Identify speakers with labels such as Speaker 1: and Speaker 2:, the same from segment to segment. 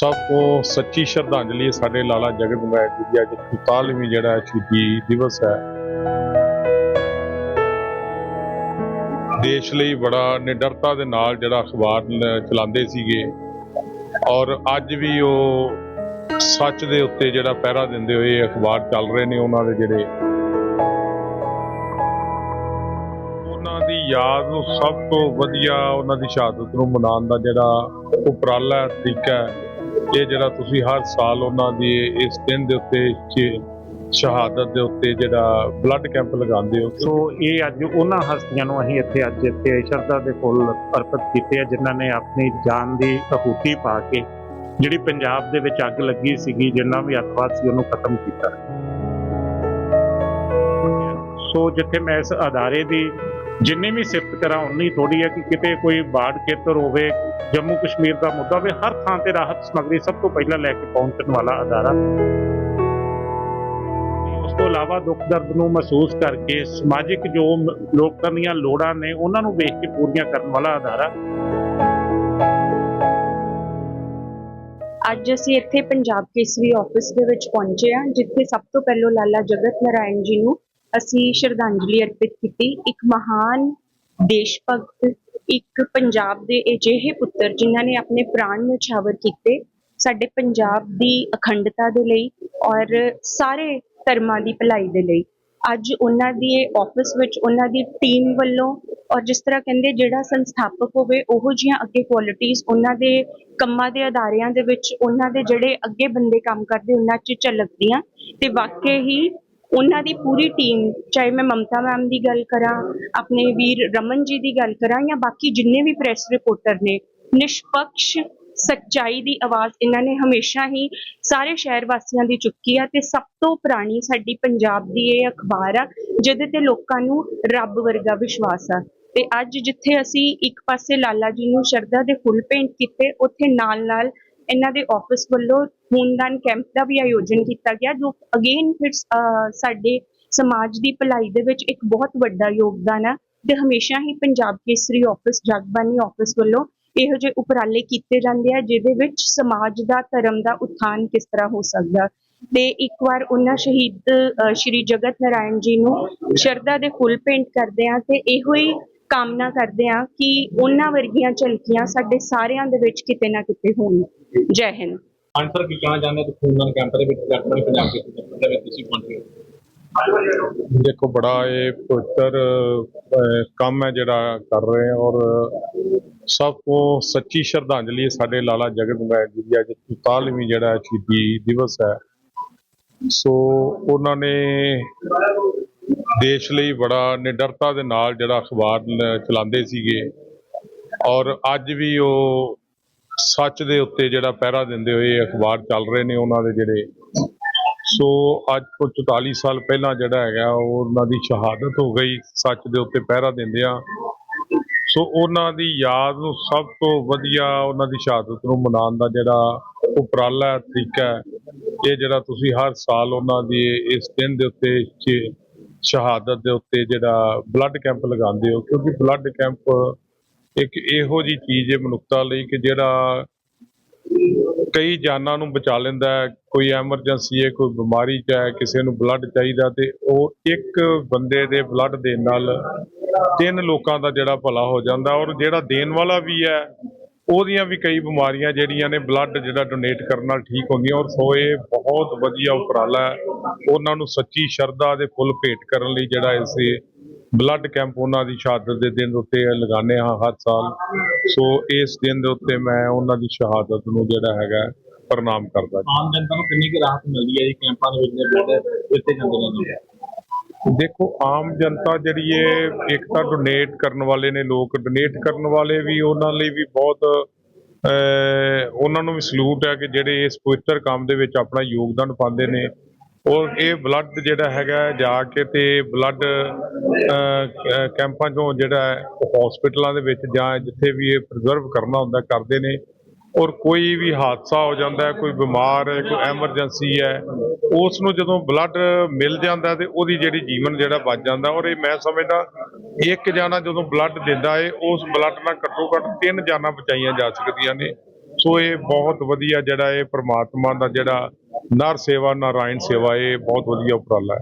Speaker 1: ਸਭ ਤੋਂ ਸੱਚੀ ਸ਼ਰਧਾਂਜਲੀ ਹੈ ਸਾਡੇ ਲਾਲਾ ਜਗਤ ਰਾਏ ਜੀ ਦੀ। ਅੱਜ 44ਵੀਂ ਜਿਹੜਾ ਸ਼ਹੀਦੀ ਦਿਵਸ ਹੈ। ਦੇਸ਼ ਲਈ ਬੜਾ ਨਿਡਰਤਾ ਦੇ ਨਾਲ ਜਿਹੜਾ ਅਖਬਾਰ ਚਲਾਉਂਦੇ ਸੀਗੇ ਔਰ ਅੱਜ ਵੀ ਉਹ ਸੱਚ ਦੇ ਉੱਤੇ ਜਿਹੜਾ ਪਹਿਰਾ ਦਿੰਦੇ ਹੋਏ ਅਖਬਾਰ ਚੱਲ ਰਹੇ ਨੇ ਉਹਨਾਂ ਦੇ ਜਿਹੜੇ। ਉਹਨਾਂ ਦੀ ਯਾਦ ਨੂੰ ਸਭ ਤੋਂ ਵਧੀਆ ਉਹਨਾਂ ਦੀ ਸ਼ਹਾਦਤ ਨੂੰ ਮਨਾਉਣ ਦਾ ਜਿਹੜਾ ਉਪਰਾਲਾ ਤਰੀਕਾ ਹੈ। ਇਹ ਜਿਹੜਾ ਤੁਸੀਂ ਹਰ ਸਾਲ ਉਹਨਾਂ ਦੀ ਇਸ ਦਿਨ ਦੇ ਉੱਤੇ ਸ਼ਹਾਦਤ ਦੇ ਉੱਤੇ ਜਿਹੜਾ ਬਲੱਡ ਕੈਂਪ ਲਗਾਉਂਦੇ ਹੋ।
Speaker 2: ਸੋ ਇਹ ਅੱਜ ਉਹਨਾਂ ਹਸਤੀਆਂ ਨੂੰ ਅਸੀਂ ਇੱਥੇ ਅੱਜ ਇੱਥੇ ਸ਼ਰਧਾ ਦੇ ਫੁੱਲ ਅਰਪਿਤ ਕੀਤੇ ਆ, ਜਿਨ੍ਹਾਂ ਨੇ ਆਪਣੀ ਜਾਨ ਦੀ ਆਹੂਤੀ ਪਾ ਕੇ ਜਿਹੜੀ ਪੰਜਾਬ ਦੇ ਵਿੱਚ ਅੱਗ ਲੱਗੀ ਸੀਗੀ, ਜਿੰਨਾ ਵੀ ਅੱਤਵਾਦ ਸੀ ਉਹਨੂੰ ਖਤਮ ਕੀਤਾ। ਸੋ ਜਿੱਥੇ ਮੈਂ ਇਸ ਅਦਾਰੇ ਦੀ ਜਿੰਨੀ ਵੀ ਸਿਫਤ ਕਰਾਂ, ਉਨੀ ਥੋੜੀ ਹੈ ਕਿ ਕਿਤੇ ਕੋਈ ਬਾੜ ਖੇਤਰ ਹੋਵੇ, ਜੰਮੂ ਕਸ਼ਮੀਰ ਦਾ ਮੁੱਦਾ ਹੋਵੇ, ਹਰ ਥਾਂ ਤੇ ਰਾਹਤ ਸਮੱਗਰੀ ਸਭ ਤੋਂ ਪਹਿਲਾਂ ਲੈ ਕੇ ਪਹੁੰਚਣ ਵਾਲਾ ਅਦਾਰਾ। ਉਸ ਤੋਂ ਇਲਾਵਾ ਦੁੱਖ ਦਰਦ ਨੂੰ ਮਹਿਸੂਸ ਕਰਕੇ ਸਮਾਜਿਕ ਜੋ ਲੋਕਾਂ ਦੀਆਂ ਲੋੜਾਂ ਨੇ, ਉਹਨਾਂ ਨੂੰ ਵੇਖ ਕੇ ਪੂਰੀਆਂ ਕਰਨ ਵਾਲਾ ਅਦਾਰਾ।
Speaker 3: ਅੱਜ ਅਸੀਂ ਇੱਥੇ ਪੰਜਾਬ ਕੇਸਰੀ ਆਫਿਸ ਦੇ ਵਿੱਚ ਪਹੁੰਚੇ ਹਾਂ, ਜਿੱਥੇ ਸਭ ਤੋਂ ਪਹਿਲਾਂ ਲਾਲਾ ਜਗਤ ਨਾਰਾਇਣ ਜੀ ਨੂੰ ਅਸੀਂ ਸ਼ਰਧਾਂਜਲੀ ਅਰਪਿਤ ਕੀਤੀ। ਇੱਕ ਮਹਾਨ ਦੇਸ਼ ਭਗਤ ਇੱਕ ਪੰਜਾਬ ਦੇ ਅਜਿਹੇ ਪੁੱਤਰ ਜਿਨ੍ਹਾਂ ਨੇ ਆਪਣੇ ਪ੍ਰਾਣ ਨਿਛਾਵਰ ਕੀਤੇ ਸਾਡੇ ਪੰਜਾਬ ਦੀ ਅਖੰਡਤਾ ਦੇ ਲਈ ਔਰ ਸਾਰੇ ਧਰਮਾਂ ਦੀ ਭਲਾਈ ਦੇ ਲਈ। ਅੱਜ ਉਹਨਾਂ ਦੀ ਆਫਿਸ ਵਿੱਚ ਉਹਨਾਂ ਦੀ ਟੀਮ ਵੱਲੋਂ ਔਰ ਜਿਸ ਤਰ੍ਹਾਂ ਕਹਿੰਦੇ ਜਿਹੜਾ ਸੰਸਥਾਪਕ ਹੋਵੇ, ਉਹੋ ਜੀਆਂ ਅੱਗੇ ਕੁਆਲਿਟੀਆਂ ਉਹਨਾਂ ਦੇ ਕੰਮਾਂ ਦੇ ਅਦਾਰਿਆਂ ਦੇ ਵਿੱਚ, ਉਹਨਾਂ ਦੇ ਜਿਹੜੇ ਅੱਗੇ ਬੰਦੇ ਕੰਮ ਕਰਦੇ, ਉਹਨਾਂ 'ਚ ਝਲਕਦੀਆਂ। ਤੇ ਵਾਕਈ ਹੀ ਉਹਨਾਂ ਦੀ ਪੂਰੀ ਟੀਮ ਚਾਹੇ ਮੈਂ ਮਮਤਾ ਮੈਮ ਦੀ ਗੱਲ ਕਰਾਂ, ਆਪਣੇ ਵੀਰ ਰਮਨ ਜੀ ਦੀ ਗੱਲ ਕਰਾਂ ਜਾਂ ਬਾਕੀ ਜਿੰਨੇ ਵੀ ਪ੍ਰੈਸ ਰਿਪੋਰਟਰ ਨੇ, ਨਿਸ਼ਪਕਸ਼ ਸੱਚਾਈ ਦੀ ਆਵਾਜ਼ ਇਹਨਾਂ ਨੇ ਹਮੇਸ਼ਾ ਹੀ ਸਾਰੇ ਸ਼ਹਿਰ ਵਾਸੀਆਂ ਦੀ ਚੁੱਕੀ ਆ ਤੇ ਸਭ ਤੋਂ ਪੁਰਾਣੀ ਸਾਡੀ ਪੰਜਾਬ ਦੀ ਇਹ ਅਖਬਾਰ ਆ, ਜਿਹਦੇ ਤੇ ਲੋਕਾਂ ਨੂੰ ਰੱਬ ਵਰਗਾ ਵਿਸ਼ਵਾਸ ਆ। ਤੇ ਅੱਜ ਜਿੱਥੇ ਅਸੀਂ ਇੱਕ ਪਾਸੇ ਲਾਲਾ ਜੀ ਨੂੰ ਸ਼ਰਧਾ ਦੇ ਫੁੱਲ ਭੇਂਟ ਕੀਤੇ, ਉੱਥੇ ਨਾਲ ਨਾਲ ਇਹਨਾਂ ਦੇ ਆਫਿਸ ਵੱਲੋਂ ਖੂਨਦਾਨ ਕੈਂਪ ਦਾ ਵੀ ਆਯੋਜਨ ਕੀਤਾ ਗਿਆ, ਜੋ ਅਗੇਨ ਫਿਰ ਸਾਡੇ ਸਮਾਜ ਦੀ ਭਲਾਈ ਦੇ ਵਿੱਚ ਇੱਕ ਬਹੁਤ ਵੱਡਾ ਯੋਗਦਾਨ ਆ ਤੇ ਹਮੇਸ਼ਾ ਹੀ ਪੰਜਾਬ ਕੇਸਰੀ ਆਫਿਸ ਜਗਬਾਨੀ ਆਫਿਸ ਵੱਲੋਂ ਇਹੋ ਜਿਹੇ ਉਪਰਾਲੇ ਕੀਤੇ ਜਾਂਦੇ ਆ, ਜਿਹਦੇ ਵਿੱਚ ਸਮਾਜ ਦਾ, ਧਰਮ ਦਾ ਉત્ਥਾਨ ਕਿਸ ਤਰ੍ਹਾਂ ਹੋ ਸਕਦਾ। ਤੇ ਇੱਕ ਵਾਰ ਉਹਨਾਂ ਸ਼ਹੀਦ ਸ਼੍ਰੀ ਜਗਤ ਨਾਰਾਇਣ ਜੀ ਨੂੰ ਸ਼ਰਧਾ ਦੇ ਫੁੱਲ ਭੇਂਟ ਕਰਦੇ ਆ ਤੇ ਇਹੋ ਹੀ ਕਾਮਨਾ ਕਰਦੇ ਆ ਕਿ ਉਹਨਾਂ ਵਰਗੀਆਂ ਝਲਕੀਆਂ ਸਾਡੇ ਸਾਰਿਆਂ ਦੇ ਵਿੱਚ ਕਿਤੇ ਨਾ ਕਿਤੇ ਹੋਣ। ਜੈ ਹਿੰਦ।
Speaker 4: ਆਨਸਰ ਕੀ ਕਹਿਣਾ ਚਾਹੁੰਦੇ ਹੋ? ਖੂਨਦਾਨ ਕੈਂਪ ਦੇ ਵਿੱਚ ਜਗਬਾਣੀ ਪੰਜਾਬ ਦੇ ਦੇ ਵਿੱਚ ਤੁਸੀਂ ਪਹੁੰਚੇ ਹੋ
Speaker 1: ਦੇਖੋ ਬੜਾ ਇਹ ਪਵਿੱਤਰ ਕੰਮ ਹੈ ਜਿਹੜਾ ਕਰ ਰਹੇ ਹਾਂ ਔਰ ਸਭ ਤੋਂ ਸੱਚੀ ਸ਼ਰਧਾਂਜਲੀ ਹੈ ਸਾਡੇ ਲਾਲਾ ਜਗਤ ਰਾਏ ਜੀ ਦੀ। ਅੱਜ 44ਵੀਂ ਜਿਹੜਾ ਹੈ ਸ਼ਹੀਦੀ ਦਿਵਸ ਹੈ। ਸੋ ਉਹਨਾਂ ਨੇ ਦੇਸ਼ ਲਈ ਬੜਾ ਨਿਡਰਤਾ ਦੇ ਨਾਲ ਜਿਹੜਾ ਅਖਬਾਰ ਚਲਾਉਂਦੇ ਸੀਗੇ। ਔਰ ਅੱਜ ਵੀ ਉਹ ਸੱਚ ਦੇ ਉੱਤੇ ਜਿਹੜਾ ਪਹਿਰਾ ਦਿੰਦੇ ਹੋਏ ਅਖਬਾਰ ਚੱਲ ਰਹੇ ਨੇ ਉਹਨਾਂ ਦੇ ਜਿਹੜੇ। ਸੋ ਅੱਜ ਤੋਂ 44 ਸਾਲ ਪਹਿਲਾਂ ਜਿਹੜਾ ਹੈਗਾ ਉਹਨਾਂ ਦੀ ਸ਼ਹਾਦਤ ਹੋ ਗਈ, ਸੱਚ ਦੇ ਉੱਤੇ ਪਹਿਰਾ ਦਿੰਦਿਆਂ। ਸੋ ਉਹਨਾਂ ਦੀ ਯਾਦ ਨੂੰ ਸਭ ਤੋਂ ਵਧੀਆ ਉਹਨਾਂ ਦੀ ਸ਼ਹਾਦਤ ਨੂੰ ਮਨਾਉਣ ਦਾ ਜਿਹੜਾ ਉਪਰਾਲਾ ਤਰੀਕਾ ਇਹ ਜਿਹੜਾ ਤੁਸੀਂ ਹਰ ਸਾਲ ਉਹਨਾਂ ਦੀ ਇਸ ਦਿਨ ਦੇ ਉੱਤੇ ਸ਼ਹਾਦਤ ਦੇ ਉੱਤੇ ਜਿਹੜਾ ਬਲੱਡ ਕੈਂਪ ਲਗਾਉਂਦੇ ਹੋ, ਕਿਉਂਕਿ ਬਲੱਡ ਕੈਂਪ ਇੱਕ ਇਹੋ ਜੀ ਚੀਜ਼ ਹੈ ਮਨੁੱਖਤਾ ਲਈ ਕਿ ਜਿਹੜਾ ਕਈ ਜਾਨਾਂ ਨੂੰ ਬਚਾ ਲੈਂਦਾ ਹੈ, ਕੋਈ ਐਮਰਜੈਂਸੀ ਹੈ, ਕੋਈ ਬਿਮਾਰੀ ਚ ਹੈ, ਕਿਸੇ ਨੂੰ ਬਲੱਡ ਚਾਹੀਦਾ ਤੇ ਉਹ ਇੱਕ ਬੰਦੇ ਦੇ ਬਲੱਡ ਦੇਣ ਨਾਲ ਤਿੰਨ ਲੋਕਾਂ ਦਾ ਜਿਹੜਾ ਭਲਾ ਹੋ ਜਾਂਦਾ ਔਰ ਜਿਹੜਾ ਦੇਣ ਵਾਲਾ ਵੀ ਹੈ, ਉਹਦੀਆਂ ਵੀ ਕਈ ਬਿਮਾਰੀਆਂ ਜਿਹੜੀਆਂ ਨੇ ਬਲੱਡ ਜਿਹੜਾ ਡੋਨੇਟ ਕਰਨ ਨਾਲ ਠੀਕ ਹੁੰਦੀਆਂ ਔਰ ਸੋ ਇਹ ਬਹੁਤ ਵਧੀਆ ਉਪਰਾਲਾ ਹੈ। ਉਹਨਾਂ ਨੂੰ ਸੱਚੀ ਸ਼ਰਧਾ ਦੇ ਫੁੱਲ ਭੇਟ ਕਰਨ ਲਈ ਜਿਹੜਾ ਇਸ ਬਲੱਡ ਕੈਂਪ ਉਹਨਾਂ ਦੀ ਸ਼ਹਾਦਤ ਦੇ ਦਿਨ ਉੱਤੇ ਲਗਾਉਂਦੇ ਹਾਂ ਹਰ ਸਾਲ। ਸੋ ਇਸ ਦਿਨ ਦੇ ਉੱਤੇ ਮੈਂ ਉਹਨਾਂ ਦੀ ਸ਼ਹਾਦਤ ਨੂੰ ਜਿਹੜਾ ਹੈਗਾ ਪ੍ਰਣਾਮ ਕਰਦਾ।
Speaker 4: ਆਮ ਜਨਤਾ ਨੂੰ ਕਿੰਨੀ ਕੁ ਰਾਹਤ ਮਿਲਦੀ ਹੈ ਜੀ ਕੈਂਪਾਂ ਦੇ ਵਿੱਚ ਜਿਹੜੇ ਦਿੱਤੇ ਜਾਂਦੇ ਨੇ
Speaker 1: ਦੇਖੋ ਆਮ ਜਨਤਾ ਜਿਹੜੀ ਹੈ ਇੱਕ ਤਾਂ ਡੋਨੇਟ ਕਰਨ ਵਾਲੇ ਨੇ ਲੋਕ। ਡੋਨੇਟ ਕਰਨ ਵਾਲੇ ਵੀ ਉਹਨਾਂ ਲਈ ਵੀ ਬਹੁਤ ਉਹਨਾਂ ਨੂੰ ਵੀ ਸਲੂਟ ਹੈ ਕਿ ਜਿਹੜੇ ਇਸ ਪਵਿੱਤਰ ਕੰਮ ਦੇ ਵਿੱਚ ਆਪਣਾ ਯੋਗਦਾਨ ਪਾਉਂਦੇ ਨੇ। ਔਰ ਇਹ ਬਲੱਡ ਜਿਹੜਾ ਹੈਗਾ ਜਾ ਕੇ ਤੇ ਬਲੱਡ ਕੈਂਪਾਂ ਚੋਂ ਜਿਹੜਾ ਹੈ ਹਸਪੀਟਲਾਂ ਦੇ ਵਿੱਚ ਜਾਂ ਜਿੱਥੇ ਵੀ ਇਹ ਪ੍ਰੀਜ਼ਰਵ ਕਰਨਾ ਹੁੰਦਾ, ਕਰਦੇ ਨੇ। ਔਰ ਕੋਈ ਵੀ ਹਾਦਸਾ ਹੋ ਜਾਂਦਾ ਹੈ, ਕੋਈ ਬਿਮਾਰ ਹੈ, ਕੋਈ ਐਮਰਜੈਂਸੀ ਹੈ, ਉਸ ਨੂੰ ਜਦੋਂ ਬਲੱਡ ਮਿਲ ਜਾਂਦਾ ਤੇ ਉਹਦੀ ਜਿਹੜੀ ਜੀਵਨ ਜਿਹੜਾ ਬਚ ਜਾਂਦਾ। ਔਰ ਇਹ ਮੈਂ ਸਮਝਦਾ, ਇੱਕ ਜਾਨਾ ਜਦੋਂ ਬਲੱਡ ਦਿੰਦਾ ਹੈ ਉਸ ਬਲੱਡ ਨਾਲ ਘੱਟੋ ਘੱਟ ਤਿੰਨ ਜਾਨਾਂ ਬਚਾਈਆਂ ਜਾ ਸਕਦੀਆਂ ਨੇ। ਸੋ ਇਹ ਬਹੁਤ ਵਧੀਆ ਜਿਹੜਾ ਇਹ ਪ੍ਰਮਾਤਮਾ ਦਾ ਜਿਹੜਾ ਨਰ ਸੇਵਾ ਨਾਰਾਇਣ ਸੇਵਾ ਇਹ ਬਹੁਤ ਵਧੀਆ ਉਪਰਾਲਾ ਹੈ।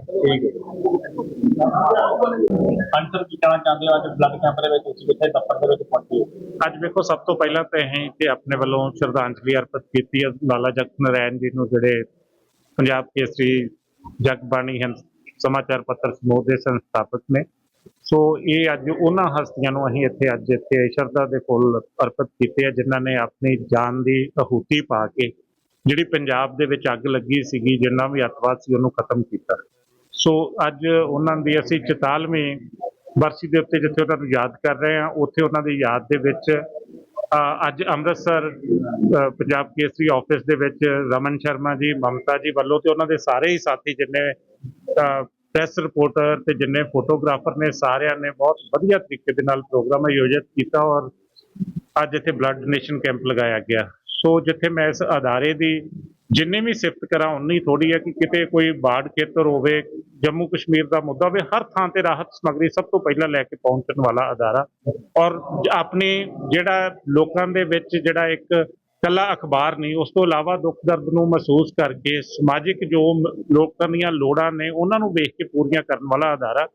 Speaker 4: ਅੰਤਰ ਕੀ ਕਹਿਣਾ ਚਾਹੁੰਦੇ ਹੋ? ਅੱਜ ਬਲੱਡ ਕੈਂਪ ਦੇ ਵਿੱਚ ਤੁਸੀਂ ਕਿੱਥੇ ਦਫ਼ਤਰ ਦੇ ਵਿੱਚ ਪਹੁੰਚੇ
Speaker 2: ਅੱਜ ਵੇਖੋ ਸਭ ਤੋਂ ਪਹਿਲਾਂ ਤਾਂ ਅਸੀਂ ਤੇ ਆਪਣੇ ਵੱਲੋਂ ਸ਼ਰਧਾਂਜਲੀ ਅਰਪਿਤ ਕੀਤੀ ਹੈ। ਲਾਲਾ ਜਗਤ ਨਾਰਾਇਣ ਜੀ ਨੂੰ ਜਿਹੜੇ ਪੰਜਾਬ ਕੇਸਰੀ ਜਗਬਾਣੀ ਹਨ ਸਮਾਚਾਰ ਪੱਤਰ ਸਮੂਹ ਦੇ ਸੰਸਥਾਪਕ ਨੇ। ਸੋ ਇਹ ਅੱਜ ਉਹਨਾਂ ਹਸਤੀਆਂ ਨੂੰ ਅਸੀਂ ਇੱਥੇ ਅੱਜ ਇੱਥੇ ਸ਼ਰਧਾ ਦੇ ਫੁੱਲ ਅਰਪਿਤ ਕੀਤੇ ਆ ਜਿਨ੍ਹਾਂ ਨੇ ਆਪਣੀ ਜਾਨ ਦੀ ਆਹੂਤੀ ਪਾ ਕੇ ਜਿਹੜੀ ਪੰਜਾਬ ਦੇ ਵਿੱਚ ਅੱਗ ਲੱਗੀ ਸੀਗੀ, ਜਿੰਨਾ ਵੀ ਅੱਤਵਾਦ ਸੀ, ਉਹਨੂੰ ਖਤਮ ਕੀਤਾ। ਸੋ ਅੱਜ ਉਹਨਾਂ ਦੀ ਅਸੀਂ 44ਵੀਂ ਬਰਸੀ ਦੇ ਉੱਤੇ ਜਿੱਥੇ ਉਹਨਾਂ ਨੂੰ ਯਾਦ ਕਰ ਰਹੇ ਹਾਂ, ਉੱਥੇ ਉਹਨਾਂ ਦੀ ਯਾਦ ਦੇ ਵਿੱਚ ਅੱਜ ਅੰਮ੍ਰਿਤਸਰ ਪੰਜਾਬ ਕੇਸਰੀ ਆਫਿਸ ਦੇ ਵਿੱਚ ਰਮਨ ਸ਼ਰਮਾ ਜੀ, ਮਮਤਾ ਜੀ ਵੱਲੋਂ ਤੇ ਉਹਨਾਂ ਦੇ ਸਾਰੇ ਹੀ ਸਾਥੀ ਜਿੰਨੇ ਪ੍ਰੈਸ ਰਿਪੋਰਟਰ ਤੇ ਜਿੰਨੇ ਫੋਟੋਗ੍ਰਾਫਰ ਨੇ, ਸਾਰਿਆਂ ਨੇ ਬਹੁਤ ਵਧੀਆ ਤਰੀਕੇ ਦੇ ਨਾਲ ਪ੍ਰੋਗਰਾਮ ਆਯੋਜਿਤ ਕੀਤਾ ਔਰ ਅੱਜ ਇੱਥੇ ਬਲੱਡ ਡੋਨੇਸ਼ਨ ਕੈਂਪ ਲਗਾਇਆ ਗਿਆ। ਸੋ ਜਿੱਥੇ ਮੈਂ ਇਸ ਅਦਾਰੇ ਦੀ ਜਿੰਨੇ ਵੀ ਸਿਫਤ ਕਰਾਂ, ਉਨੀ ਥੋੜੀ ਹੈ ਕਿ ਕਿਤੇ ਕੋਈ ਬਾੜ ਖੇਤਰ ਹੋਵੇ, ਜੰਮੂ ਕਸ਼ਮੀਰ ਦਾ ਮੁੱਦਾ ਹੋਵੇ, ਹਰ ਥਾਂ ਤੇ ਰਾਹਤ ਸਮੱਗਰੀ ਸਭ ਤੋਂ ਪਹਿਲਾਂ ਲੈ ਕੇ ਪਹੁੰਚਣ ਵਾਲਾ ਅਦਾਰਾ। ਔਰ ਆਪਣੇ ਜਿਹੜਾ ਲੋਕਾਂ ਦੇ ਵਿੱਚ ਜਿਹੜਾ ਇੱਕ ਕੱਲਾ ਅਖਬਾਰ ਨਹੀਂ, ਉਸ ਤੋਂ ਇਲਾਵਾ ਦੁੱਖ ਦਰਦ ਨੂੰ ਮਹਿਸੂਸ ਕਰਕੇ ਸਮਾਜਿਕ ਜੋ ਲੋਕਾਂ ਦੀਆਂ ਲੋੜਾਂ ਨੇ, ਉਹਨਾਂ ਨੂੰ ਵੇਖ ਕੇ ਪੂਰੀਆਂ ਕਰਨ ਵਾਲਾ ਅਦਾਰਾ।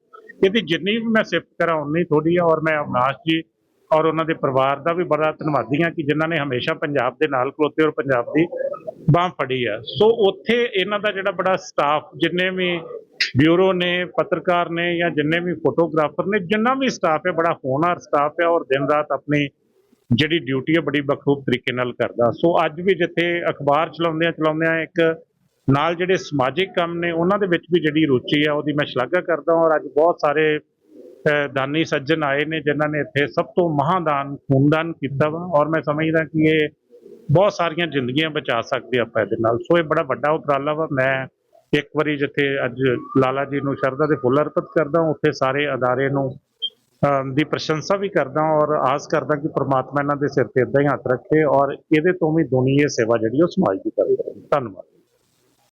Speaker 2: ਇਹਦੀ ਜਿੰਨੀ ਵੀ ਮੈਂ ਸਿਫਤ ਕਰਾਂ, ਉਨੀ ਥੋੜੀ ਹੈ ਔਰ ਮੈਂ ਅਵਨਾਸ਼ ਜੀ ਔਰ ਉਹਨਾਂ ਦੇ ਪਰਿਵਾਰ ਦਾ ਵੀ ਬੜਾ ਧੰਨਵਾਦੀ ਹਾਂ ਕਿ ਜਿਨ੍ਹਾਂ ਨੇ ਹਮੇਸ਼ਾ ਪੰਜਾਬ ਦੇ ਨਾਲ ਖਲੋਤੇ ਔਰ ਪੰਜਾਬ ਦੀ ਬਾਹ ਫੜੀ ਆ। ਸੋ ਉੱਥੇ ਇਹਨਾਂ ਦਾ ਜਿਹੜਾ ਬੜਾ ਸਟਾਫ ਜਿੰਨੇ ਵੀ ਬਿਊਰੋ ਨੇ, ਪੱਤਰਕਾਰ ਨੇ ਜਾਂ ਜਿੰਨੇ ਵੀ ਫੋਟੋਗ੍ਰਾਫਰ ਨੇ, ਜਿੰਨਾ ਵੀ ਸਟਾਫ ਹੈ, ਬੜਾ ਹੋਣਹਾਰ ਸਟਾਫ ਹੈ ਔਰ ਦਿਨ ਰਾਤ ਆਪਣੀ ਜਿਹੜੀ ਡਿਊਟੀ ਹੈ, ਬੜੀ ਬਖੂਬ ਤਰੀਕੇ ਨਾਲ ਕਰਦਾ। ਸੋ ਅੱਜ ਵੀ ਜਿੱਥੇ ਅਖਬਾਰ ਚਲਾਉਂਦੇ ਆ ਚਲਾਉਂਦੇ ਆ ਇੱਕ ਨਾਲ ਜਿਹੜੇ ਸਮਾਜਿਕ ਕੰਮ ਨੇ, ਉਹਨਾਂ ਦੇ ਵਿੱਚ ਵੀ ਜਿਹੜੀ ਰੁਚੀ ਹੈ, ਉਹਦੀ ਮੈਂ ਸ਼ਲਾਘਾ ਕਰਦਾ ਔਰ ਅੱਜ ਬਹੁਤ ਸਾਰੇ ਦਾਨੀ ਸੱਜਣ ਆਏ ਨੇ, ਜਿਨ੍ਹਾਂ ਨੇ ਇੱਥੇ ਸਭ ਤੋਂ ਮਹਾਦਾਨ, ਖੂਨਦਾਨ ਕੀਤਾ ਵਾ। ਔਰ ਮੈਂ ਸਮਝਦਾ ਕਿ ਇਹ ਬਹੁਤ ਸਾਰੀਆਂ ਜ਼ਿੰਦਗੀਆਂ ਬਚਾ ਸਕਦੇ ਆਪਾਂ ਇਹਦੇ ਨਾਲ। ਸੋ ਇਹ ਬੜਾ ਵੱਡਾ ਉਪਰਾਲਾ ਵਾ। ਮੈਂ ਇੱਕ ਵਾਰੀ ਜਿੱਥੇ ਅੱਜ ਲਾਲਾ ਜੀ ਨੂੰ ਸ਼ਰਧਾ ਦੇ ਫੁੱਲ ਅਰਪਿਤ ਕਰਦਾ ਉੱਥੇ ਸਾਰੇ ਅਦਾਰੇ ਨੂੰ ਦੀ ਪ੍ਰਸ਼ੰਸਾ ਵੀ ਕਰਦਾ ਔਰ ਆਸ ਕਰਦਾ ਕਿ ਪ੍ਰਮਾਤਮਾ ਇਹਨਾਂ ਦੇ ਸਿਰ ਤੇ ਇਦਾਂ ਹੀ ਹੱਥ ਰੱਖੇ ਔਰ ਇਹਦੇ ਤੋਂ ਵੀ ਦੁਨੀਆ ਸੇਵਾ ਜਿਹੜੀ ਉਹ ਸਮਾਜ ਦੀ ਕਰੇ। ਧੰਨਵਾਦ।